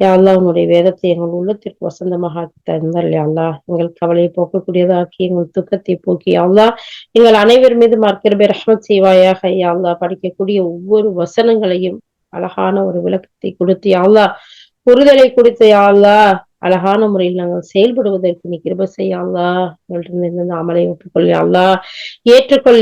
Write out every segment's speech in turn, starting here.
யா உங்களுடைய வேதத்தை எங்கள் உள்ளத்திற்கு வசந்தமாக ஆக்கி தந்தார். அல்லா எங்கள் கவலையை போக்கக்கூடியதாக்கி எங்கள் துக்கத்தை போக்கி. அல்லா எங்கள் அனைவர் மீது மார்க்கிற செய்வாயாக. யா படிக்கக்கூடிய ஒவ்வொரு வசனங்களையும் அழகான ஒரு விளக்கத்தை கொடுத்து யாழ்லா புரிதலை கொடுத்து யாழ்லா அழகான முறையில் நாங்கள் செயல்படுவதற்கு நீ கிருப செய்யாங்களா எங்கள்கிட்ட அமலை ஒப்புக்கொள் யாழ்லா ஏற்றுக்கொள்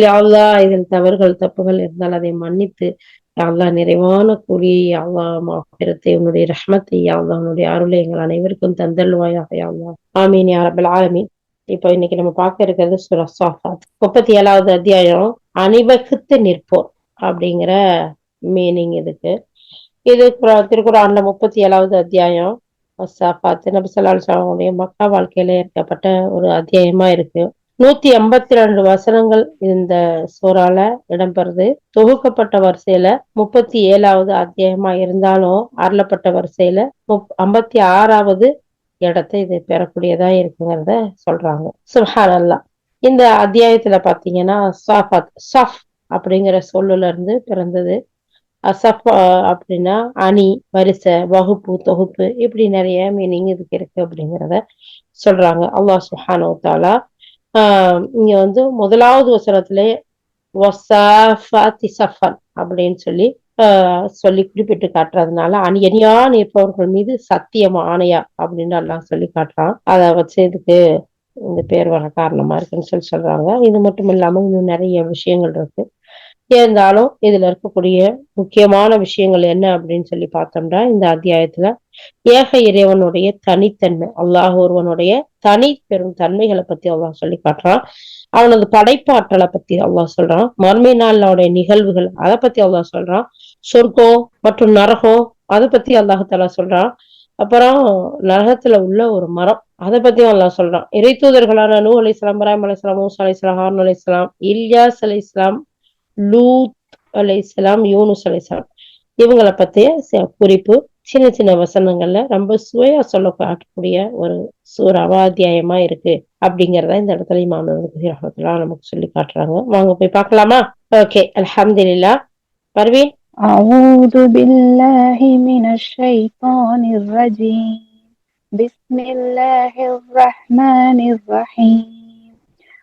இதில் தவறுகள் தப்புகள் இருந்தால் அதை மன்னித்து யாழ்லா நிறைவான கூலியை யாழ்லா மாபெரத்தை உன்னுடைய ரஹ்மத்தை யாழ்லா உன்னுடைய அருளை எங்கள் அனைவருக்கும் தந்தல்வாயாக யாழ்லா ஆமீன் யாரபல் ஆலமீன். இப்போ இன்னைக்கு நம்ம பார்க்க இருக்கிறது சுரசாஃபாத் முப்பத்தி ஏழாவது அத்தியாயம் அணிவகுத்து நிற்போம் அப்படிங்கிற மீனிங் இதுக்கு. இது திருக்குறான்ல முப்பத்தி ஏழாவது அத்தியாயம் சாஃபாத். நபி சொல்லாவுடைய மக்கா வாழ்க்கையில ஏற்கப்பட்ட ஒரு அத்தியாயமா இருக்கு. நூத்தி எண்பத்தி ரெண்டு வசனங்கள் இந்த சூறால இடம்பெறுது. தொகுக்கப்பட்ட வரிசையில முப்பத்தி ஏழாவது அத்தியாயமா இருந்தாலும் அருளப்பட்ட வரிசையில முப் ஐம்பத்தி ஆறாவது இடத்தை இது பெறக்கூடியதா இருக்குங்கிறத சொல்றாங்க. சுஹான் அல்லா இந்த அத்தியாயத்துல பாத்தீங்கன்னா சாஃபாத் சஃப் அப்படிங்கிற சொல்லுல இருந்து பிறந்தது. அசஃப் அப்படின்னா அணி வரிசை வகுப்பு தொகுப்பு இப்படி நிறைய மீனிங் இதுக்கு இருக்கு அப்படிங்கிறத சொல்றாங்க. அல்லாஹ் சுஹானோ தாலா இங்க வந்து முதலாவது வசனத்திலே சஃபன் அப்படின்னு சொல்லி ஆஹ் சொல்லி குறிப்பிட்டு காட்டுறதுனால அணியணியா நிற்பவர்கள் மீது சத்தியம் ஆணையா? அப்படின்னு எல்லாம் சொல்லி காட்டுறான். அதை வச்சு இதுக்கு இந்த பேர் வர காரணமா இருக்குன்னு சொல்லி சொல்றாங்க. இது மட்டும் இல்லாம இன்னும் நிறைய விஷயங்கள் இருக்கு. இருந்தாலும் இதுல இருக்கக்கூடிய முக்கியமான விஷயங்கள் என்ன அப்படின்னு சொல்லி பார்த்தோம்னா இந்த அத்தியாயத்துல ஏக இறைவனுடைய தனித்தன்மை அல்லாஹ் ஒருவனுடைய தனி பெரும் தன்மைகளை பத்தி அல்லாஹ் சொல்லி காட்டுறான். அவனது படைப்பாற்றலை பத்தி அல்லாஹ் சொல்றான். மர்மை நாளோடைய நிகழ்வுகள் அதை பத்தி அல்லாஹ் சொல்றான். சொர்க்கம் மற்றும் நரகம் அதை பத்தி அல்லாஹாலா சொல்றான். அப்புறம் நரகத்துல உள்ள ஒரு மரம் அதை பத்தியும் அல்லாஹ் சொல்றான். இறை தூதர்களான நூ அலி இஸ்லாம் இப்ராஹிம் அலி இஸ்லாம் மூசா அலி இஸ்லாம் ஹார்ன் அலி இஸ்லாம் இல்யாஸ் அலி இஸ்லாம் லூத் அலை இஸ்லாம் யூனுஸ் அலை இஸ்லாம் இவங்களை பத்திய குறிப்பு சின்ன சின்ன வசனங்கள்ல ரொம்ப சுவையா சொல்ல காட்டக்கூடிய ஒரு சூறாவா அத்தியாயமா இருக்கு அப்படிங்கறத இந்த இடத்துல மாணவர்களுக்கு ரஹமத்துலாம் நமக்கு சொல்லி காட்டுறாங்க வாங்க போய் பார்க்கலாமா ஓகே அலமதுல்லா பர்வீன் أعوذ بالله من الشيطان الرجيم بسم الله الرحمن الرحيم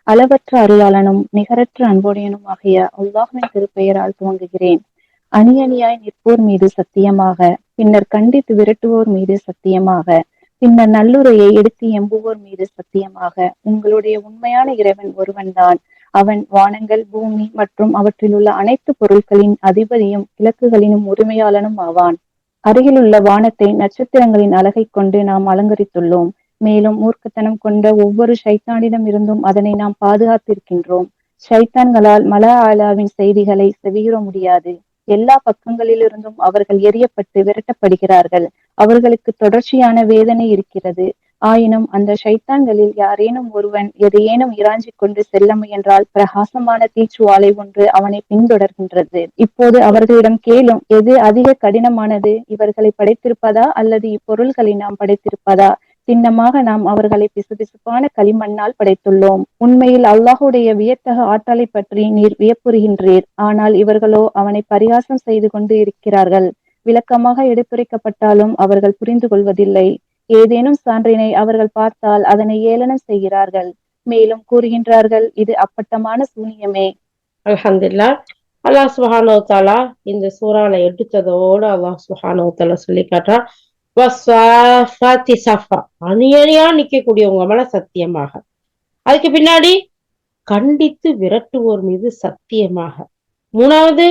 அளவற்ற அருளாளனும் நிகரற்ற அன்புடையனும் ஆகிய அல்லாஹின் திருப்பெயரால் துவங்குகிறேன். அணி அணியாய் நிற்போர் மீது சத்தியமாக பின்னர் கண்டித்து விரட்டுவோர் மீது சத்தியமாக பின்னர் நல்லுரையை எடுத்து எம்புவோர் மீது சத்தியமாக உங்களுடைய உண்மையான இறைவன் ஒருவன்தான். அவன் வானங்கள் பூமி மற்றும் அவற்றில் உள்ள அனைத்து பொருட்களின் அதிபதியும் கிழக்குகளினும் உரிமையாளனும் ஆவான். அருகிலுள்ள வானத்தை நட்சத்திரங்களின் அழகை கொண்டு நாம் அலங்கரித்துள்ளோம். மேலும் மூர்க்கத்தனம் கொண்ட ஒவ்வொரு ஷைத்தானிடம் இருந்தும் அதனை நாம் பாதுகாத்திருக்கின்றோம். ஷைத்தான்களால் மல ஆலாவின் செய்திகளை செவியுற முடியாது. எல்லா பக்கங்களிலிருந்தும் அவர்கள் எரியப்பட்டு விரட்டப்படுகிறார்கள். அவர்களுக்கு தொடர்ச்சியான வேதனை இருக்கிறது. ஆயினும் அந்த ஷைத்தான்களில் யாரேனும் ஒருவன் எதையேனும் இராஞ்சிக் கொண்டு செல்ல முயன்றால் பிரகாசமான தீச்சுவாலை ஒன்று அவனை பின்தொடர்கின்றது. இப்போது அவர்களிடம் கேளும் எது அதிக கடினமானது? இவர்களை படைத்திருப்பதா அல்லது இப்பொருள்களை நாம் படைத்திருப்பதா? சின்னமாக நாம் அவர்களை பிசுபிசுப்பான களிமண்ணால் படைத்துள்ளோம். உண்மையில் அல்லாஹுடைய வியத்தக ஆற்றலை பற்றி நீர் வியப்புறுகின்றீர். ஆனால் இவர்களோ அவனை பரிகாசம் செய்து கொண்டு இருக்கிறார்கள். விளக்கமாக எடுத்துரைக்கப்பட்டாலும் அவர்கள் புரிந்து கொள்வதில்லை. ஏதேனும் சான்றினை அவர்கள் பார்த்தால் அதனை ஏளனம் செய்கிறார்கள். மேலும் கூறுகின்றார்கள் இது அப்பட்டமான சூனியமே. அலமதுல்லா அல்லாஹ் சுஹானோ தாலா இந்த சூறால எடுத்ததோடு அல்லாஹ் சுஹானோ தாலா சொல்லி காட்டுறான் அணியணியா நிக்கக்கூடியவங்க மேல சத்தியமாக. அதுக்கு பின்னாடி கண்டித்து விரட்டுவோர் மீது சத்தியமாக. மூணாவது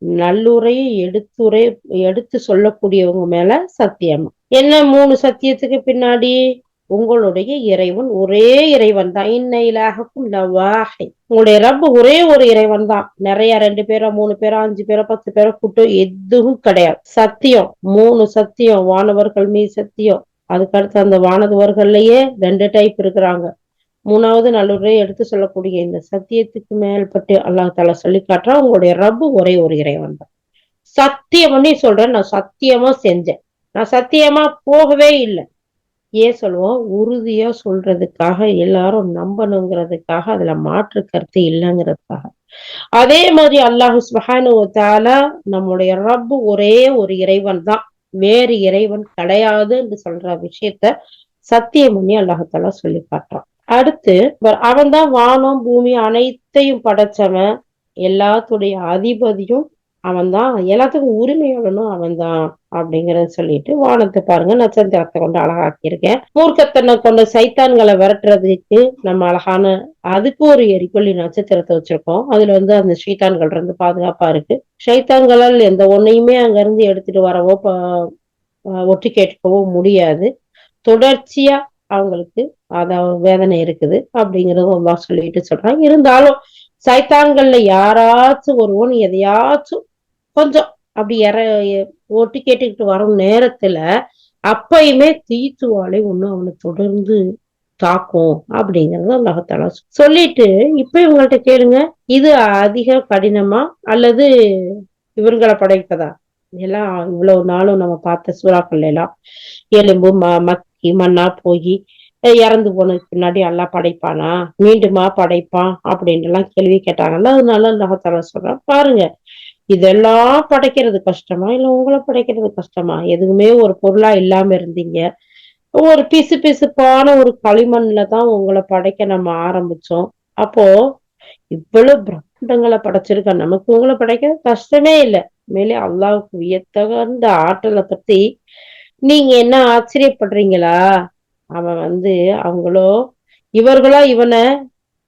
நல்லுரையை எடுத்துரை எடுத்து சொல்லக்கூடியவங்க மேல சத்தியமா. என்ன மூணு சத்தியத்துக்கு பின்னாடி? உங்களுடைய இறைவன் ஒரே இறைவன் தான். இன்னையிலாகும் நவாஹை உங்களுடைய ரப்பு ஒரே ஒரு இறைவன் தான். நிறைய ரெண்டு பேரோ மூணு பேரோ அஞ்சு பேரோ பத்து பேரோ கூட்டம் எதுவும் கிடையாது. சத்தியம் மூணு சத்தியம். வானவர்கள் மீ சத்தியம். அதுக்கடுத்து அந்த வானதுவர்கள்லயே ரெண்டு டைப் இருக்கிறாங்க. மூணாவது நல்லுரை எடுத்து சொல்லக்கூடிய இந்த சத்தியத்துக்கு மேல்பட்டு அல்லாஹ் தாலா சொல்லி காட்டுறா உங்களுடைய ரப்பு ஒரே ஒரு இறைவன் தான். சத்தியம் பண்ணி சொல்றேன் நான் சத்தியமா செஞ்சேன். நான் சத்தியமா போகவே இல்லை. ஏன் சொல்லுவோம் உறுதியா சொல்றதுக்காக எல்லாரும் நம்பணுங்கிறதுக்காக அதுல மாற்று கருத்து இல்லைங்கிறதுக்காக. அதே மாதிரி அல்லாஹு சுபஹானு நம்முடைய ரப்பு ஒரே ஒரு இறைவன் தான். வேறு இறைவன் கிடையாது என்று சொல்ற விஷயத்த சத்தியம் பண்ணி அல்லாஹாலா சொல்லி காட்டுறான். அடுத்து அவன் தான் வானம் பூமி அனைத்தையும் படைச்சவன். எல்லாத்துடைய அதிபதியும் அவன் தான் எல்லாத்துக்கும் உரிமையாளனும் அவன் தான் அப்படிங்கறத சொல்லிட்டு வானத்தை பாருங்க நட்சத்திரத்தை கொண்டு அழகாக்கியிருக்கேன். மூர்க்கத்தனை கொண்ட சைத்தான்களை விரட்டுறதுக்கு நம்ம அழகான அதுக்கு ஒரு எரிக்கொல்லி நட்சத்திரத்தை வச்சிருக்கோம். அதுல வந்து அந்த சைத்தான்கள் இருந்து பாதுகாப்பா இருக்கு. சைத்தான்களால் எந்த ஒன்னையுமே அங்க இருந்து எடுத்துட்டு வரவோ ஒட்டி கேட்கவோ முடியாது. தொடர்ச்சியா அவங்களுக்கு அதாவது வேதனை இருக்குது அப்படிங்கறதும் சொல்லிட்டு சொல்றான் இருந்தாலும் சைத்தான்கள்ல யாராச்சும் ஒருவன் எதையாச்சும் கொஞ்சம் அப்படி இற ஒட்டி கேட்டுக்கிட்டு வரும் நேரத்துல அப்பயுமே தீத்துவாலை ஒண்ணு அவனை தொடர்ந்து தாக்கும் அப்படிங்கறத அல்லாஹால சொல்லிட்டு இப்ப இவங்கள்ட்ட கேளுங்க. இது அதிக கடினமா அல்லது இவர்களை படைப்பதா? எல்லாம் இவ்வளவு நாளும் நம்ம பார்த்த சூறாக்கள் எல்லாம் எலும்பு ம மக்கி மண்ணா போய் இறந்து போனதுக்கு பின்னாடி எல்லாம் படைப்பானா? மீண்டுமா படைப்பான் அப்படின்ட்டு எல்லாம் கேள்வி கேட்டாங்கல்ல. அதனால அல்லாஹால சொல்றான் பாருங்க இதெல்லாம் படைக்கிறது கஷ்டமா? இல்ல உங்களை படைக்கிறது கஷ்டமா? எதுவுமே ஒரு பொருளா இல்லாம இருந்தீங்க. ஒரு பிசு பிசுப்பான ஒரு களிமண்ல தான் உங்களை படைக்க நம்ம ஆரம்பிச்சோம். அப்போ இவ்வளவு பிரம்மாண்டங்களை படைச்சிருக்க நமக்கு உங்களை படைக்க கஷ்டமே இல்லை. மேலே அல்லாவுக்கு வியத்தகந்த ஆற்றலை பத்தி நீங்க என்ன ஆச்சரியப்படுறீங்களா? அவன் வந்து அவங்களோ இவர்களோ இவனை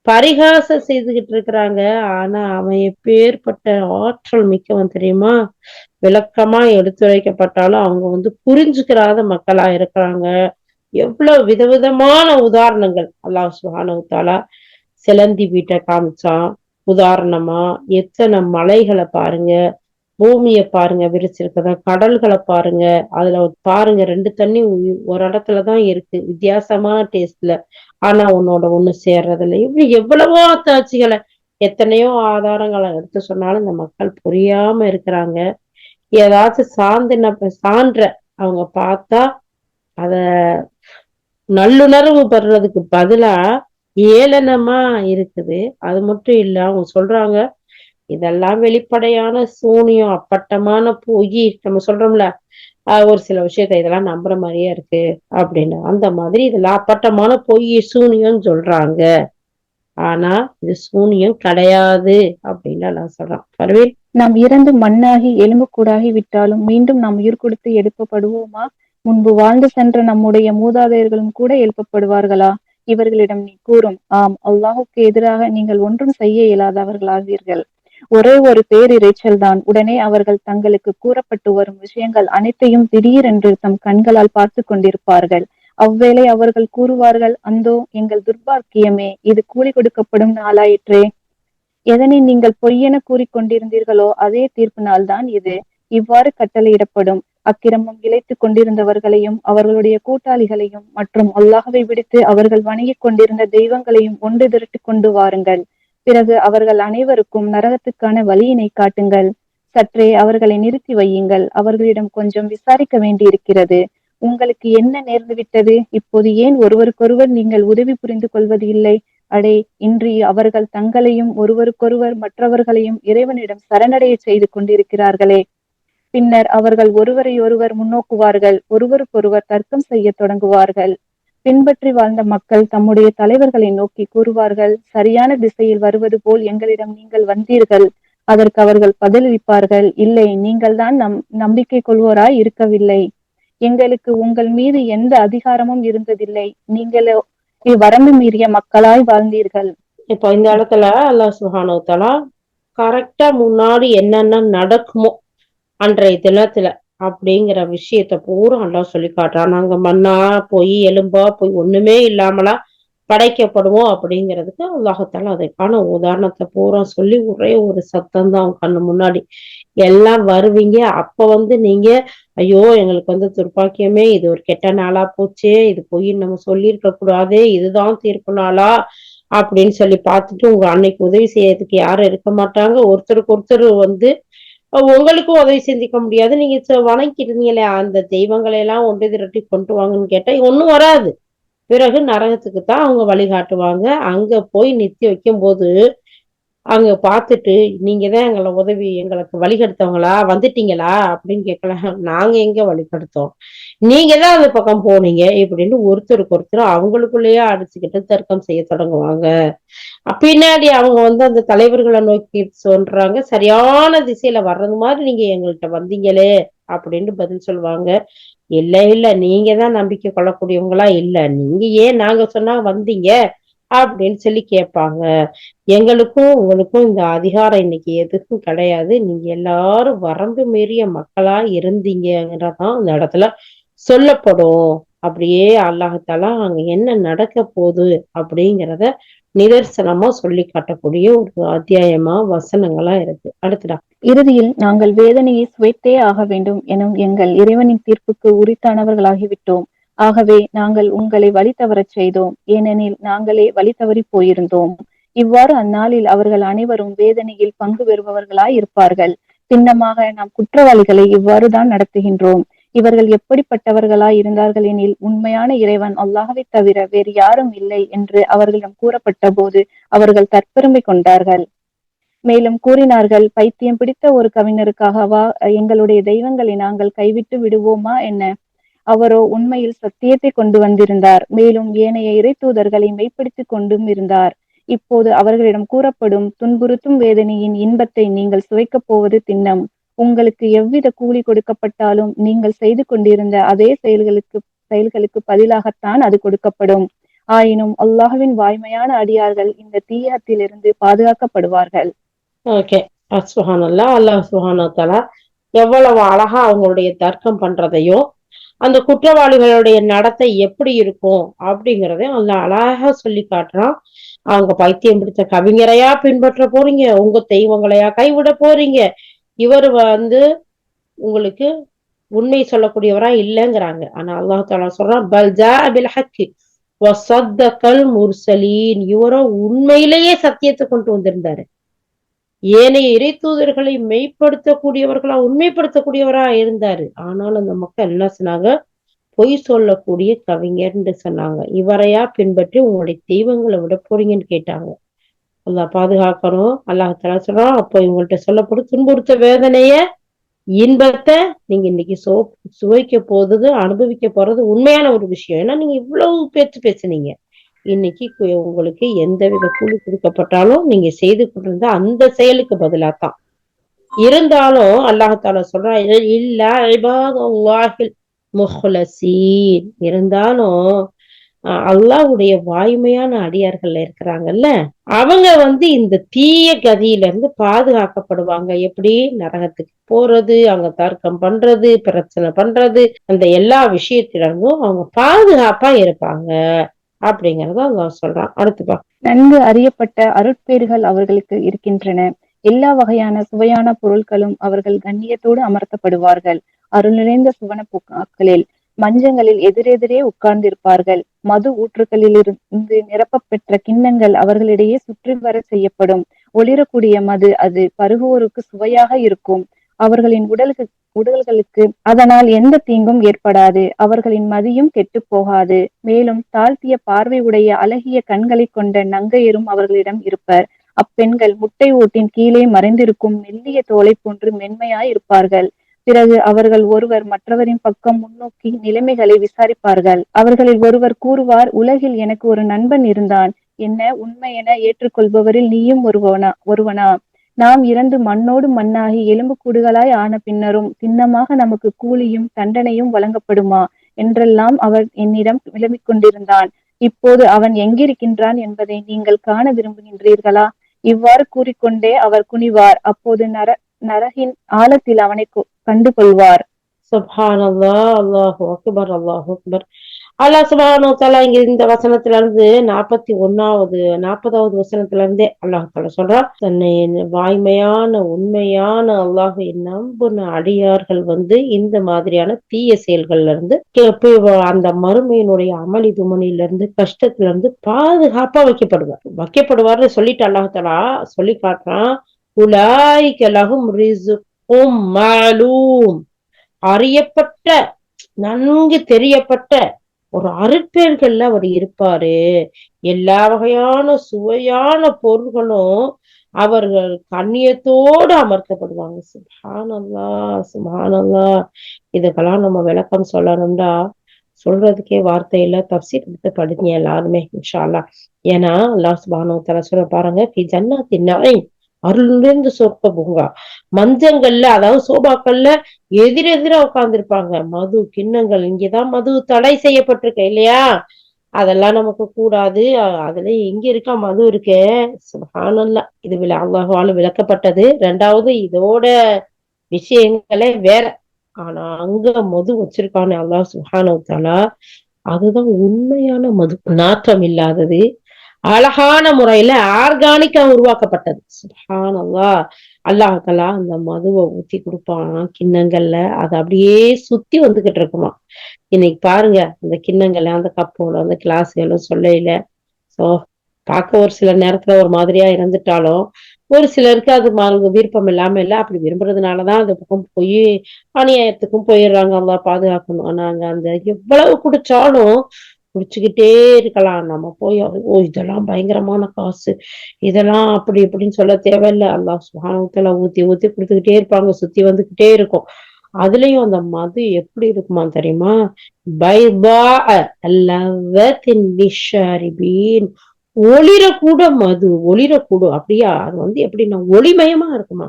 பரிகாசம் செய்துகிட்டு இருக்கிறாங்க. ஆனா அவன் எப்பேற்பட்ட ஆற்றல் மிக்கவன் தெரியுமா? விளக்கமா எடுத்துரைக்கப்பட்டாலும் அவங்க வந்து புரிஞ்சுக்கிறாத மக்களா இருக்கிறாங்க. எவ்வளவு விதவிதமான உதாரணங்கள். அல்லாஹ் சுஹானவுத்தாலா சிலந்தி வீட்டை காமிச்சான். உதாரணமா எத்தனை மலைகளை பாருங்க. பூமிய பாருங்க விரிச்சிருக்கத கடல்களை பாருங்க அதுல பாருங்க ரெண்டு தண்ணி ஒரு இடத்துலதான் இருக்கு வித்தியாசமான டேஸ்ட்ல ஆனா உன்னோட ஒண்ணு சேர்றதில்ல. இப்படி எவ்வளவோ அத்தாட்சிகளை எத்தனையோ ஆதாரங்களை எடுத்து சொன்னாலும் இந்த மக்கள் புரியாம இருக்கிறாங்க. ஏதாச்சும் சார்ந்து சான்ற அவங்க பார்த்தா அத நல்லுணர்வு பெறதுக்கு பதிலா ஏளனமா இருக்குது. அது மட்டும் இல்ல அவங்க சொல்றாங்க இதெல்லாம் வெளிப்படையான சூனியம் அப்பட்டமான போய் நம்ம சொல்றோம்ல. ஒரு சில விஷயத்த இதெல்லாம் நம்புற மாதிரியே இருக்கு அப்படின்னு. அந்த மாதிரி இதெல்லாம் அப்பட்டமான பொய் சூனியம் சொல்றாங்க. ஆனா இது சூனியம் கிடையாது அப்படின்னு நான் சொல்றேன். பரவேல் நாம் இறந்து மண்ணாகி எலும்பு கூடாகி விட்டாலும் மீண்டும் நாம் உயிர் கொடுத்து எழுப்பப்படுவோமா? முன்பு வாழ்ந்து சென்ற நம்முடைய மூதாதையர்களும் கூட எழுப்பப்படுவார்களா? இவர்களிடம் நீ கூறும் ஆம் அல்லாஹுக்கு எதிராக நீங்கள் ஒன்றும் செய்ய இயலாதவர்களாவீர்கள். ஒரே ஒரு பேரிரைச்சல் தான். உடனே அவர்கள் தங்களுக்கு கூறப்பட்டு வரும் விஷயங்கள் அனைத்தையும் திடீரென்று தம் கண்களால் பார்த்து கொண்டிருப்பார்கள். அவ்வேளை அவர்கள் கூறுவார்கள் அந்தோ எங்கள் துர்பாக்கியமே இது கூலி கொடுக்கப்படும் நாளாயிற்றே. எதனை நீங்கள் பொய்யென கூறிக்கொண்டிருந்தீர்களோ அதே தீர்ப்பு நாள்தான் இது. இவ்வாறு கட்டளையிடப்படும். அக்கிரமம் இழைத்துக் கொண்டிருந்தவர்களையும் அவர்களுடைய கூட்டாளிகளையும் மற்றும் அல்லாஹவை விடுத்து அவர்கள் வணங்கிக் கொண்டிருந்த தெய்வங்களையும் ஒன்று திரட்டு கொண்டு வாருங்கள். பிறகு அவர்கள் அனைவருக்கும் நரகத்துக்கான வழியினை காட்டுங்கள். சற்றே அவர்களை நிறுத்தி வையுங்கள். அவர்களிடம் கொஞ்சம் விசாரிக்க வேண்டியிருக்கிறது. உங்களுக்கு என்ன நேர்ந்து விட்டது இப்போது ஏன் ஒருவருக்கொருவர் நீங்கள் உதவி புரிந்து கொள்வது இல்லை? அடே இன்றி அவர்கள் தங்களையும் ஒருவருக்கொருவர் மற்றவர்களையும் இறைவனிடம் சரணடைய செய்து கொண்டிருக்கிறார்களே. பின்னர் அவர்கள் ஒருவரை ஒருவர் முன்னோக்குவார்கள். ஒருவருக்கொருவர் தர்க்கம் செய்ய தொடங்குவார்கள். பின்பற்றி வாழ்ந்த மக்கள் தம்முடைய தலைவர்களை நோக்கி கூறுவார்கள் சரியான திசையில் வருவது போல் எங்களிடம் நீங்கள் வந்தீர்கள் அதற்கு அவர்கள் பதிலளிப்பார்கள் இல்லை நீங்கள் தான் நம் நம்பிக்கை கொள்வோராய் இருக்கவில்லை. எங்களுக்கு உங்கள் மீது எந்த அதிகாரமும் இருந்ததில்லை. நீங்களோ வரம்பு மீறிய மக்களாய் வாழ்ந்தீர்கள். இப்போ இந்த இடத்துல அல்லாஹ் தலா கரெக்டா முன்னாடி என்னென்ன நடக்குமோ அன்றைய தினத்துல அப்படிங்கிற விஷயத்த பூரா அல்லாஹ் சொல்லி காட்டுறான். நாங்க மண்ணா போய் எலும்பா போய் ஒண்ணுமே இல்லாமலா படைக்கப்படுவோம் அப்படிங்கிறதுக்கு அல்லாஹத்தால அதுக்கான உதாரணத்தை பூரா சொல்லி ஒரே ஒரு சத்தம் தான் அவங்க கண்ணு முன்னாடி. எல்லாம் வருவீங்க. அப்ப வந்து நீங்க ஐயோ எங்களுக்கு வந்து துர்ப்பாக்கியமே இது ஒரு கெட்ட நாளா போச்சே இது போய் நம்ம சொல்லியிருக்க கூடாதே இதுதான் தீர்ப்பு நாளா அப்படின்னு சொல்லி பார்த்துட்டு உங்க அன்னைக்கு உதவி செய்யறதுக்கு யாரும் இருக்க மாட்டாங்க. ஒருத்தருக்கு ஒருத்தர் வந்து உங்களுக்கும் உதவி செஞ்சுக்க முடியாது. நீங்க வணங்கிருந்தீங்களே அந்த தெய்வங்களை எல்லாம் ஒன்று திரட்டி கொண்டு வாங்கன்னு கேட்டா ஒன்னும் வராது. பிறகு நரகத்துக்கு தான் அவங்க வழிகாட்டுவாங்க. அங்க போய் நித்தி வைக்கும் போது அங்க பார்த்துட்டு நீங்க தான் எங்களை உதவி எங்களுக்கு வழிகெடுத்தவங்களா வந்துட்டீங்களா? அப்படின்னு கேட்கலாம் நாங்க எங்க வழிகெடுத்தோம் நீங்க தான் அந்த பக்கம் போனீங்க? இப்படின்னு ஒருத்தருக்கு ஒருத்தர் அவங்களுக்குள்ளேயே அடிச்சுக்கிட்டு தர்க்கம் செய்ய தொடங்குவாங்க. பின்னாடி அவங்க வந்து அந்த தலைவர்களை நோக்கி சொல்றாங்க. சரியான திசையில வர்றது மாதிரி நீங்க எங்கள்கிட்ட வந்தீங்களே? அப்படின்னு பதில் சொல்லுவாங்க. இல்ல இல்ல நீங்க தான் நம்பிக்கை கொள்ளக்கூடியவங்களா? இல்ல நீங்க ஏன் நாங்க சொன்னா வந்தீங்க? அப்படின்னு சொல்லி கேட்பாங்க. எங்களுக்கும் உங்களுக்கும் இந்த அதிகாரம் இன்னைக்கு எதுக்கும் கிடையாது. நீங்க எல்லாரும் வரம்பு மீறிய மக்களா இருந்தீங்கிறதான் அந்த இடத்துல சொல்லப்படும். அப்படியே அல்லாஹத்தாலா அங்க என்ன நடக்க போகுது அப்படிங்கிறத நிதர்சனமா சொல்லி காட்டக்கூடிய ஒரு அத்தியாயமா வசனங்களா இருக்கு. அடுத்தடா இறுதியில் நாங்கள் வேதனையை சுவைத்தே ஆக வேண்டும் எனும் எங்கள் இறைவனின் தீர்ப்புக்கு உரித்தானவர்களாகிவிட்டோம். ஆகவே நாங்கள் உங்களை வழி தவறச் செய்தோம். ஏனெனில் நாங்களே வழி தவறி போயிருந்தோம். இவ்வாறு அந்நாளில் அவர்கள் அனைவரும் வேதனையில் பங்கு பெறுபவர்களாய் இருப்பார்கள் சின்னமாக நாம் குற்றவாளிகளை இவ்வாறுதான் நடத்துகின்றோம். இவர்கள் எப்படிப்பட்டவர்களாய் இருந்தார்கள் எனில் உண்மையான இறைவன் அல்லாஹவை தவிர வேறு யாரும் இல்லை என்று அவர்களிடம் கூறப்பட்ட போது அவர்கள் தற்பெருமை கொண்டார்கள். மேலும் கூறினார்கள் பைத்தியம் பிடித்த ஒரு கவிஞருக்காகவா எங்களுடைய தெய்வங்களை நாங்கள் கைவிட்டு விடுவோமா? என்ன? அவரோ உண்மையில் சத்தியத்தை கொண்டு வந்திருந்தார். மேலும் ஏனைய இறை தூதர்களை மெய்ப்படுத்திக் கொண்டும் இருந்தார். இப்போது அவர்களிடம் கூறப்படும் துன்புறுத்தும் வேதனையின் இன்பத்தை நீங்கள் சுவைக்கப் போவது திண்ணம். உங்களுக்கு எவ்வித கூலி கொடுக்கப்பட்டாலும் நீங்கள் செய்து கொண்டிருந்த அதே செயல்களுக்கு செயல்களுக்கு பதிலாகத்தான் அது கொடுக்கப்படும். ஆயினும் அல்லாஹுவின் வாய்மையான அடியார்கள் இந்த தீயத்திலிருந்து பாதுகாக்கப்படுவார்கள். ஓகே சுஹானல்லா அல்லாஹ் சுஹானத்தலா எவ்வளவு அழகா அவங்களுடைய தர்க்கம் பண்றதையும் அந்த குற்றவாளிகளுடைய நடத்தை எப்படி இருக்கும் அப்படிங்கிறதையும் அதுல அழகா சொல்லி காட்டுறான். அவங்க பைத்தியம் பிடிச்ச கவிஞரையா பின்பற்ற போறீங்க உங்க தெய்வங்களையா கைவிட போறீங்க. இவர் வந்து உங்களுக்கு உண்மை சொல்லக்கூடியவரா இல்லைங்கிறாங்க. ஆனா அல்லாஹால சொல்றான் பல்ஜா பில் ஹக்கி முர்சலீன். இவரோ உண்மையிலேயே சத்தியத்தை கொண்டு வந்திருந்தாரு. ஏனைய இறை தூதர்களை மெய்ப்படுத்தக்கூடியவர்களா உண்மைப்படுத்தக்கூடியவரா இருந்தாரு. ஆனாலும் அந்த மக்கள் என்ன சொன்னாங்க? பொய் சொல்லக்கூடிய கவிஞர்ன்னு சொன்னாங்க. இவரையா பின்பற்றி உங்களுடைய தெய்வங்களை விட போறீங்கன்னு கேட்டாங்க. அல்லா பாதுகாக்கணும். அல்லாஹால சொல்றோம் அப்போ இவங்கள்ட்ட சொல்லப்படும் துன்புறுத்த வேதனைய இன்பத்தை நீங்க இன்னைக்கு சோ சுவைக்க போறது அனுபவிக்க போறது உண்மையான ஒரு விஷயம். ஏன்னா நீங்க இவ்வளவு பேச்சு பேசுனீங்க. இன்னைக்கு உங்களுக்கு எந்த வித கூலி கொடுக்கப்பட்டாலும் நீங்க செய்து கொண்டிருந்த அந்த செயலுக்கு பதிலாத்தான் தான் இருந்தாலும் அல்லாஹால சொல்றா இல்ல இபாதுல்லாஹில் முஹ்லசீன். இருந்தாலும் அல்லாஹுடைய வாய்மையான அடியார்கள் இருக்கிறாங்கல்ல அவங்க வந்து இந்த தீய கதியில இருந்து பாதுகாக்கப்படுவாங்க. எப்படி? நரகத்துக்கு போறது அவங்க தர்க்கம் பண்றது பிரச்சனை பண்றது அந்த எல்லா விஷயத்திலிருந்தும் அவங்க பாதுகாப்பா இருப்பாங்க. அப்படிங்கறத அவங்க சொல்றான். அடுத்துப்பா நன்கு அறியப்பட்ட அருட்பேறுகள் அவர்களுக்கு இருக்கின்றன. எல்லா வகையான சுவையான பொருட்களும் அவர்கள் கண்ணியத்தோடு அமர்த்தப்படுவார்கள். அருள் நிறைந்த சுவன பூக்காக்களில் மஞ்சங்களில் எதிரெதிரே உட்கார்ந்திருப்பார்கள். மது ஊற்றுகளில் இருந்து நிரப்ப பெற்ற கிண்ணங்கள் அவர்களிடையே சுற்றி வர செய்யப்படும். ஒளிரக்கூடிய மது அது பருகுவோருக்கு சுவையாக இருக்கும். அவர்களின் உடலுக்கு உடல்களுக்கு. அதனால் எந்த தீங்கும் ஏற்படாது. அவர்களின் மதியும் கெட்டு போகாது. மேலும் தாழ்த்திய பார்வை உடைய அழகிய கண்களை கொண்ட நங்கையரும் அவர்களிடம் இருப்பர். அப்பெண்கள் முட்டை ஓட்டின் கீழே மறைந்திருக்கும் மெல்லிய தோலை போன்று மென்மையாய் இருப்பார்கள். பிறகு அவர்கள் ஒருவர் மற்றவரின் பக்கம் முன்னோக்கி நிலைமைகளை விசாரிப்பார்கள். அவர்களில் ஒருவர் கூறுவார் உலகில் எனக்கு ஒரு நண்பன் இருந்தான். என்ன உண்மை என ஏற்றுக்கொள்பவரில் நீயும் ஒருவனா ஒருவனா? நாம் இறந்து மண்ணோடு மண்ணாகி எலும்பு கூடுகளாய் ஆன பின்னரும் சின்னமாக நமக்கு கூலியும் தண்டனையும் வழங்கப்படுமா? என்றெல்லாம் அவர் என்னிடம் விளம்பிக் கொண்டிருந்தான். இப்போது அவன் எங்கிருக்கின்றான் என்பதை நீங்கள் காண விரும்புகின்றீர்களா? இவ்வாறு கூறிக்கொண்டே அவர் குனிவார். அப்போது நர நரகின் ஆழத்தில் அவனை கண்டு கொள்வார் சுப்ஹானல்லா அல்லாஹு அக்பர் அல்லாஹு அக்பர் அல்லாஹ் சுபானோத்தாலா இங்க இந்த வசனத்துல இருந்து நாற்பத்தி ஒன்னாவது நாற்பதாவது வசனத்துல இருந்தே அல்லாஹால சொல்றான் தன்னை வாய்மையான உண்மையான அல்லாஹ் நம்புன அடியார்கள் வந்து இந்த மாதிரியான தீய செயல்கள்ல இருந்து அந்த மறுமையினுடைய அமளி துமனில இருந்து கஷ்டத்துல இருந்து பாதுகாப்பா வைக்கப்படுவார். வைக்கப்படுவார்னு சொல்லிட்டு அல்லாஹாலா சொல்லி காட்டுறான் உலாய்கலகும் அறியப்பட்ட நன்கு தெரியப்பட்ட ஒரு அருட்பேர்கள்ல அவர் இருப்பாரு. எல்லா வகையான சுவையான பொருள்களும் அவர்கள் கண்ணியத்தோடு அமர்த்தப்படுவாங்க. சுபானல்லா சுபானல்லா இதுக்கெல்லாம் நம்ம விளக்கம் சொல்லணும்டா. சொல்றதுக்கே வார்த்தை இல்ல. தப்சி கொடுத்து படிங்க எல்லாருமே இன்ஷால்லா ஏன்னா அல்லாஹ் சுபானோ தலை சொல்ல பாருங்க அருள் அருளிலிருந்து பூங்கா மஞ்சங்கள்ல அதாவது சோபாக்கள்ல எதிரெதிரா உட்கார்ந்துருப்பாங்க. மது கிண்ணங்கள் இங்கதான் மது தடை செய்யப்பட்டிருக்க இல்லையா? அதெல்லாம் நமக்கு கூடாது. அதுல எங்க இருக்கா மது இருக்கு? சுபானல்ல இது விழா அல்லாஹால விளக்கப்பட்டது. ரெண்டாவது இதோட விஷயங்களே வேற. ஆனா அங்க மது வச்சிருக்கானே அல்லாஹ் சுஹானவுத்தாலா அதுதான் உண்மையான மது நாற்றம் இல்லாதது. அழகான முறையில ஆர்கானிக்கா உருவாக்கப்பட்டது. சுபானல்லா அல்லா அல்லாஹலா அந்த மதுவை ஊத்தி கொடுப்பான் கிண்ணங்கள்ல. அது அப்படியே சுத்தி வந்துகிட்டு இருக்குமா? இன்னைக்கு பாருங்க அந்த கிண்ணங்கள்ல அந்த கப்போட அந்த கிளாஸ்களும் சொல்லையில. சோ பார்க்க ஒரு சில நேரத்துல ஒரு மாதிரியா இருந்துட்டாலும் ஒரு சிலருக்கு அது விருப்பம் இல்லாம இல்ல. அப்படி விரும்புறதுனாலதான் அந்த பக்கம் போய் அநியாயத்துக்கும் போயிடுறாங்க. அவங்க பாதுகாக்கணும். ஆனா அங்க அந்த எவ்வளவு குடிச்சாலும் குடிச்சுக்கிட்டே இருக்கலாம். நம்ம போய் ஓ இதெல்லாம் பயங்கரமான காசு. இதெல்லாம் அப்படி இப்படின்னு சொல்ல தேவையில்லை. அல்லா சுகானத்துல ஊத்தி ஊத்தி கொடுத்துக்கிட்டே இருப்பாங்க. சுத்தி வந்துகிட்டே இருக்கும். அதுலயும் அந்த மது எப்படி இருக்குமா தெரியுமா? பைபா ஒளிரக்கூட மது ஒளிரக்கூடும் அப்படியா? அது வந்து எப்படின்னா ஒளிமயமா இருக்குமா?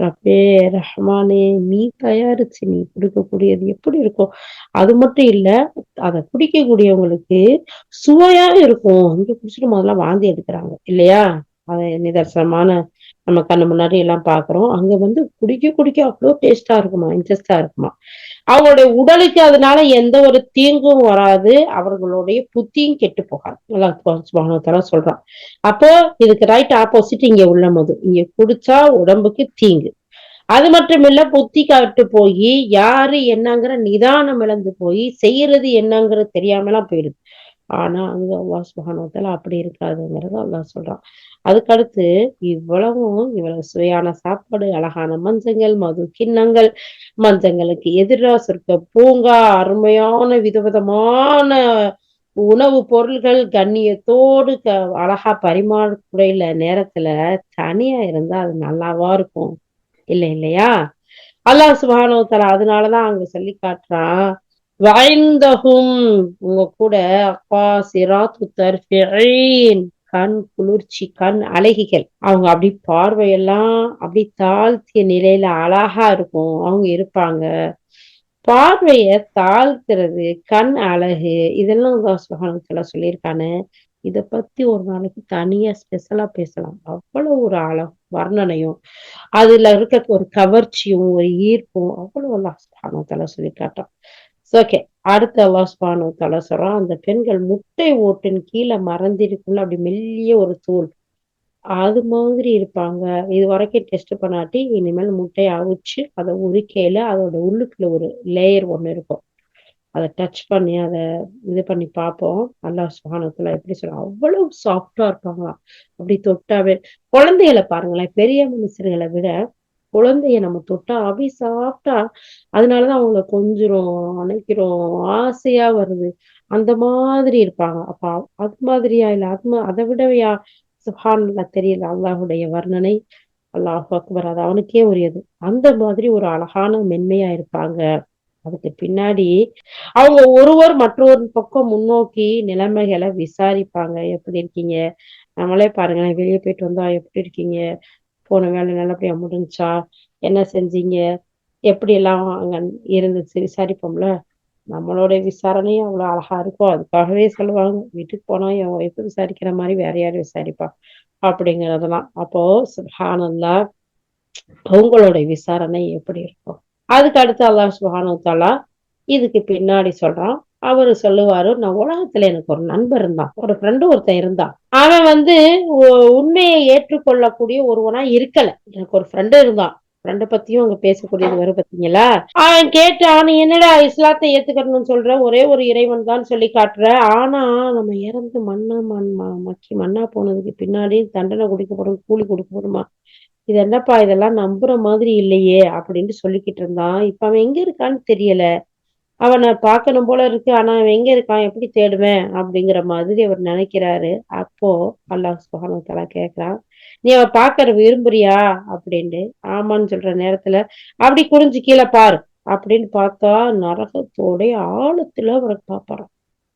ரப்பே ரஹ்மானே நீ தயாரிச்சு நீ குடிக்கக்கூடியது எப்படி இருக்கும் அது மட்டும் இல்ல அதை குடிக்கக்கூடியவங்களுக்கு சுவையா இருக்கும். இங்க குடிச்சிட்டு முதல்ல வாந்தி எடுக்கிறாங்க இல்லையா? அதை நிதர்சனமான நம்ம கண்ணு முன்னாடி எல்லாம் பாக்குறோம். அங்க வந்து குடிக்க குடிக்க அவ்வளோ டேஸ்டா இருக்குமா இன்ட்ரெஸ்டா இருக்குமா? அவங்களுடைய உடலுக்கு அதனால எந்த ஒரு தீங்கும் வராது. அவர்களுடைய புத்தியும் கெட்டு போகாது. சொல்றான். அப்போ இதுக்கு ரைட் ஆப்போசிட் இங்க உள்ள மது. இங்க குடிச்சா உடம்புக்கு தீங்கு. அது மட்டும் இல்ல புத்தி காட்டு போய் யாரு என்னங்கிற நிதானம் இழந்து போய் செய்யறது என்னங்கிறது தெரியாமலாம் போயிடுது. ஆனா அங்க அல்லா சுகானத்துல அப்படி இருக்காதுங்கிறத அல்லா சொல்றான். அதுக்கடுத்து இவ்வளவும் இவ்வளவு சுவையான சாப்பாடு அழகான மஞ்சங்கள் மது கிண்ணங்கள் மஞ்சங்களுக்கு எதிராக சொற்க பூங்கா அருமையான விதவிதமான உணவு பொருள்கள் கண்ணியத்தோடு க அழகா பரிமாறக்கூடிய நேரத்துல தனியா இருந்தா அது நல்லாவா இருக்கும். இல்லை இல்லையா? அல்லாஹ் சுபானோத்தலா அதனாலதான் அங்க சொல்லி காட்டுறான் வாய்ந்தகும் உங்க கூட அப்பா சிராத்து தர்ஃபின் கண் குளிர்ச்சி கண் அழகிகள். அவங்க அப்படி பார்வையெல்லாம் அப்படி தாழ்த்திய நிலையில அழகா இருக்கும். அவங்க இருப்பாங்க. பார்வைய தாழ்த்துறது கண் அழகு இதெல்லாம் சுகானத்துல சொல்லியிருக்கானு. இத பத்தி ஒரு நாளைக்கு தனியா ஸ்பெஷலா பேசலாம். அவ்வளவு ஒரு அழகு வர்ணனையும். அதுல இருக்க ஒரு கவர்ச்சியும் ஒரு ஈர்ப்பும் அவ்வளவு அல்லாஹ் சுபானத்தால சொல்லி காட்டான் ஓகே அடுத்த அல்லாஹ் தலை சொல்றான் அந்த பெண்கள் முட்டை ஓட்டின் கீழே மறந்திருக்குள்ள அப்படி மெல்லிய ஒரு தூள் அது மாதிரி இருப்பாங்க. இது வரைக்கும் டெஸ்ட் பண்ணாட்டி இனிமேல் முட்டையை அவிச்சு அதை உரிக்கையில அதோட உள்ளுக்குள்ள ஒரு லேயர் ஒண்ணு இருக்கும். அதை டச் பண்ணி அதை இது பண்ணி பார்ப்போம். நல்லா சுகானத்துல எப்படி சொல்ல அவ்வளவு சாஃப்டா இருப்பாங்களாம். அப்படி தொட்டாவே குழந்தைகளை பாருங்களேன் பெரிய மனுஷர்களை விட குழந்தைய நம்ம தொட்டா அவி சாப்பிட்டா அதனாலதான் அவங்கள கொஞ்சிரும் அணைக்கிறோம் ஆசையா வருது. அந்த மாதிரி இருப்பாங்க. அப்ப அது மாதிரியா இல்ல அது அதை விடவையா? சுஹான்ல தெரியல. அல்லாஹுடைய வர்ணனை அல்லாஹ் அக்பர் அது அவனுக்கே உரியது. அந்த மாதிரி ஒரு அழகான மென்மையா இருப்பாங்க. அதுக்கு பின்னாடி அவங்க ஒருவர் மற்றொரு பக்கம் முன்னோக்கி நிலைமைகளை விசாரிப்பாங்க. எப்படி இருக்கீங்க? நம்மளே பாருங்களேன் வெளியே போயிட்டு வந்தா எப்படி இருக்கீங்க? போன வேலை நல்லபடியா முடிஞ்சா என்ன செஞ்சீங்க? எப்படி எல்லாம் அங்க இருந்துச்சு விசாரிப்போம்ல. நம்மளோட விசாரணையும் அவ்வளவு அழகா இருக்கும். அதுக்காகவே சொல்லுவாங்க வீட்டுக்கு போனா என் ஒய்ஃபு விசாரிக்கிற மாதிரி வேற யாரும் விசாரிப்பா. அப்படிங்கறதெல்லாம். அப்போ சுஹானல்லா அவங்களோட விசாரணை எப்படி இருக்கும்? அதுக்கு அடுத்து அல்லாஹ் சுஹானு இதுக்கு பின்னாடி சொல்றான். அவரு சொல்லுவாரு நான் உலகத்துல எனக்கு ஒரு நண்பர் இருந்தான். ஒரு ஃப்ரெண்டு ஒருத்தன் இருந்தான். அவன் வந்து உண்மையை ஏற்றுக்கொள்ளக்கூடிய ஒருவனா இருக்கல. எனக்கு ஒரு ஃப்ரெண்டு இருந்தான் ஃப்ரெண்டை பத்தியும் அங்க பேசக்கூடியது வரும் பாத்தீங்களா? அவன் கேட்டான் என்னடா இஸ்லாத்தை ஏத்துக்கணும்னு சொல்ற? ஒரே ஒரு இறைவன் தான் சொல்லி காட்டுற. ஆனா நம்ம இறந்து மண்ணா மண் மக்கி மண்ணா போனதுக்கு பின்னாடி தண்டனை கொடுக்கப்படும் கூலி கொடுக்கப்படுமா? இது என்னப்பா? இதெல்லாம் நம்புற மாதிரி இல்லையே அப்படின்னு சொல்லிக்கிட்டு இருந்தான். இப்ப அவன் எங்க இருக்கான்னு தெரியல. அவனை பார்க்கணும் போல இருக்கு. ஆனா அவன் எங்க இருக்கான்? எப்படி தேடுவேன் அப்படிங்கிற மாதிரி அவர் நினைக்கிறாரு. அப்போ அல்லாஹ் சுபானு கேக்குறான். நீ அவன் பாக்குற விரும்புறியா? அப்படின்ட்டு. ஆமான்னு சொல்ற நேரத்துல அப்படி குறிஞ்சு கீழே பாரு. அப்படின்னு பார்த்தா நரகத்தோடைய ஆழத்துல அவரை பாப்பாராம்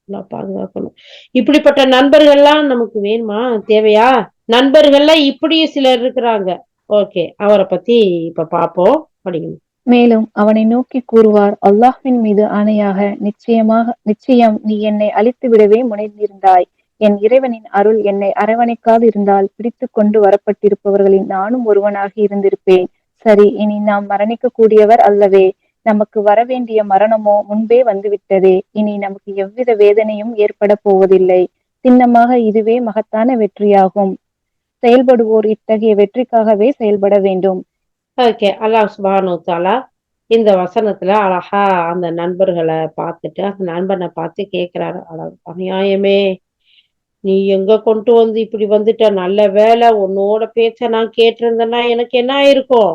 பாதுகாக்கணும். இப்படிப்பட்ட நண்பர்கள்லாம் நமக்கு வேணுமா? தேவையா? நண்பர்கள்ல இப்படியும் சிலர் இருக்கிறாங்க. ஓகே அவரை பத்தி இப்ப பாப்போம் அப்படின்னு மேலும் அவனை நோக்கி கூறுவார் அல்லாஹ்வின் மீது ஆணையாக நிச்சயமாக நிச்சயம் நீ என்னை அழித்து விடவே முனைந்திருந்தாய். என் இறைவனின் அருள் என்னை அரவணைக்காது இருந்தால் பிடித்து கொண்டு வரப்பட்டிருப்பவர்களில் நானும் ஒருவனாக இருந்திருப்பேன். சரி இனி நாம் மரணிக்க கூடியவர் அல்லவே. நமக்கு வரவேண்டிய மரணமோ முன்பே வந்துவிட்டதே. இனி நமக்கு எவ்வித வேதனையும் ஏற்பட போவதில்லை. சின்னமாக இதுவே மகத்தான வெற்றியாகும். செயல்படுவோர் இத்தகைய வெற்றிக்காகவே செயல்பட வேண்டும். ஓகே அல்லாஹ் சுபானு தாலா இந்த வசனத்துல அழகா அந்த நண்பர்களை பார்த்துட்டு அந்த நண்பனை பார்த்து கேட்கிறாரு. அழகு அநியாயமே நீ எங்க கொண்டு வந்து இப்படி வந்துட்ட? நல்ல வேலை உன்னோட பேச்ச நான் கேட்டிருந்தேன்னா எனக்கு என்ன ஆயிருக்கும்?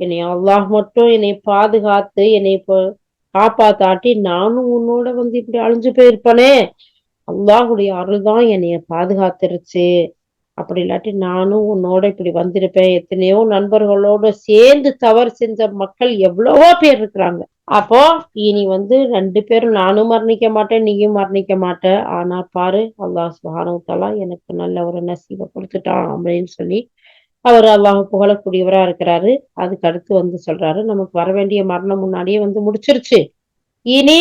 என்னை அல்லாஹ் மட்டும் என்னை பாதுகாத்து என்னை இப்போ காப்பாத்தாட்டி நானும் உன்னோட வந்து இப்படி அழிஞ்சு போயிருப்பனே. அல்லாஹுடைய அருள் தான் என்னைய பாதுகாத்துருச்சு. அப்படி இல்லாட்டி நானும் உன்னோட இப்படி வந்திருப்பேன். எத்தனையோ நண்பர்களோட சேர்ந்து தவறு செஞ்ச மக்கள் எவ்வளவோ பேர் இருக்கிறாங்க. அப்போ இனி வந்து ரெண்டு பேரும் நானும் மரணிக்க மாட்டேன் நீயும் மரணிக்க மாட்டேன் ஆனா பாரு அல்லாஹ் சுபானவத்தாலா எனக்கு நல்ல ஒரு நசீவை கொடுத்துட்டான் அப்படின்னு சொல்லி அவர் அல்லாஹ் புகழக்கூடியவரா இருக்கிறாரு. அதுக்கு அடுத்து வந்து சொல்றாரு நமக்கு வர வேண்டிய மரணம் முன்னாடியே வந்து முடிச்சிருச்சு. இனி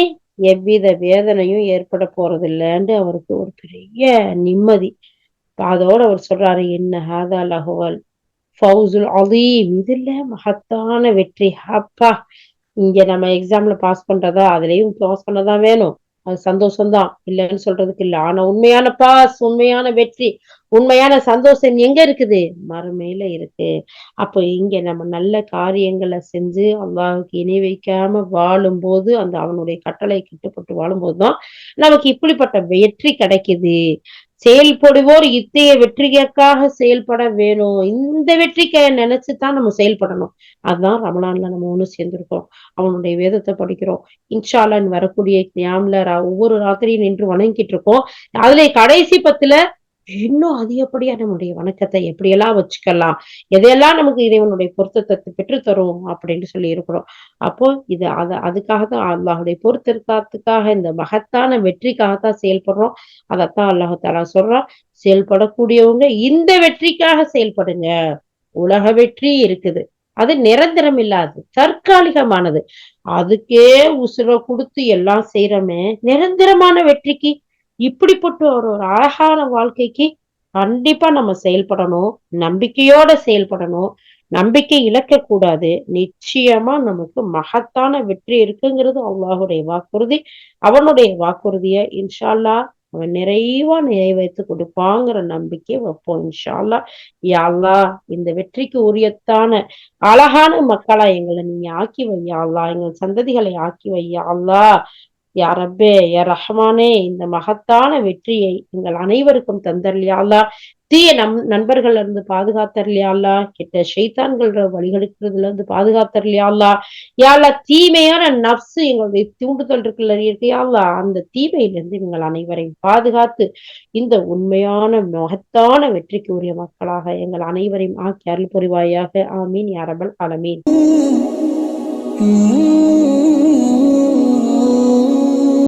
எவ்வித வேதனையும் ஏற்பட போறது இல்லைன்னு அவருக்கு ஒரு பெரிய நிம்மதி. அதோட அவர் சொல்றாரு என்ன ஹாதா லஹுவல் ஃபவுசுல் அலீம். இதுல மகத்தான வெற்றி. அப்பா இங்க நம்ம எக்ஸாம்ல பாஸ் பண்றதா அதுலயும் பாஸ் பண்ணதான் வேணும். அது சந்தோஷம்தான். இல்லைன்னு சொல்றதுக்கு இல்ல. ஆனா உண்மையான பாஸ் உண்மையான வெற்றி உண்மையான சந்தோஷம் எங்க இருக்குது? மறுமையில இருக்கு. அப்போ இங்க நம்ம நல்ல காரியங்களை செஞ்சு அல்லாவுக்கு இணை வைக்காம வாழும்போது அந்த அவனுடைய கட்டளை கிட்டப்பட்டு வாழும்போதுதான் நமக்கு இப்படிப்பட்ட வெற்றி கிடைக்குது. செயல்படுவோர் இத்தகைய வெற்றிக்காக செயல்பட வேணும். இந்த வெற்றிக்க நினைச்சுதான் நம்ம செயல்படணும். அதுதான் ரமணான்ல நம்ம ஒண்ணு சேர்ந்திருக்கோம் அவனுடைய வேதத்தை படிக்கிறோம். இன்ஷாலன் வரக்கூடிய ஞாம்ல ஒவ்வொரு ராத்திரியும் நின்று வணங்கிட்டு இருக்கோம். அதுல கடைசி பத்துல இன்னும் அதிகப்படியா நம்முடைய வணக்கத்தை எப்படியெல்லாம் வச்சுக்கலாம்? எதையெல்லாம் நமக்கு இறைவனுடைய பொருத்தத்தை பெற்றுத்தரும் அப்படின்னு சொல்லி இருக்கிறோம். அப்போ இது அத அதுக்காக தான் அல்லாஹுடைய பொருத்திருக்காத்துக்காக இந்த மகத்தான வெற்றிக்காகத்தான் செயல்படுறோம். அதைத்தான் அல்லாஹாலா சொல்றான். செயல்படக்கூடியவங்க இந்த வெற்றிக்காக செயல்படுங்க. உலக வெற்றி இருக்குது. அது நிரந்தரம் இல்லாது தற்காலிகமானது. அதுக்கே உசுர கொடுத்து எல்லாம் செய்யறோமே நிரந்தரமான வெற்றிக்கு இப்படிப்பட்ட ஒரு ஒரு அழகான வாழ்க்கைக்கு கண்டிப்பா நம்ம செயல்படணும். நம்பிக்கையோட செயல்படணும். நம்பிக்கை இழக்க கூடாது. நிச்சயமா நமக்கு மகத்தான வெற்றி இருக்குங்கிறது அல்லாஹுடைய வாக்குறுதி. அவனுடைய வாக்குறுதிய இன்ஷால்லா அவன் நிறைவா நிறைவேற்றி கொடுப்பாங்கிற நம்பிக்கை வைப்போம் இன்ஷால்லா. யாழ்லா இந்த வெற்றிக்கு உரியத்தான அழகான மக்களா எங்களை நீங்க ஆக்கி வையாள்லா எங்கள் சந்ததிகளை ஆக்கி வையாள்லா யாரப்பே யா ரஹ்மானே இந்த மகத்தான வெற்றியை எங்கள் அனைவருக்கும் தந்தர்லியாலா தீய நம் நண்பர்கள் இருந்து பாதுகாத்தர்லியாலா கெட்ட ஷைத்தான்கள் வழிகெடுக்கிறதுல இருந்து பாதுகாத்தர்லியாலா யாழ்லா தீமையான நப்சு எங்களுடைய தூண்டுதல் இருக்குல்ல இருக்கையாலா அந்த தீமையிலிருந்து எங்கள் அனைவரையும் பாதுகாத்து இந்த உண்மையான மகத்தான வெற்றிக்கு உரிய மக்களாக எங்கள் அனைவரையும் ஆக்கி அருள் புரிவாயாக. ஆமீன் யாரபல் அலமீன்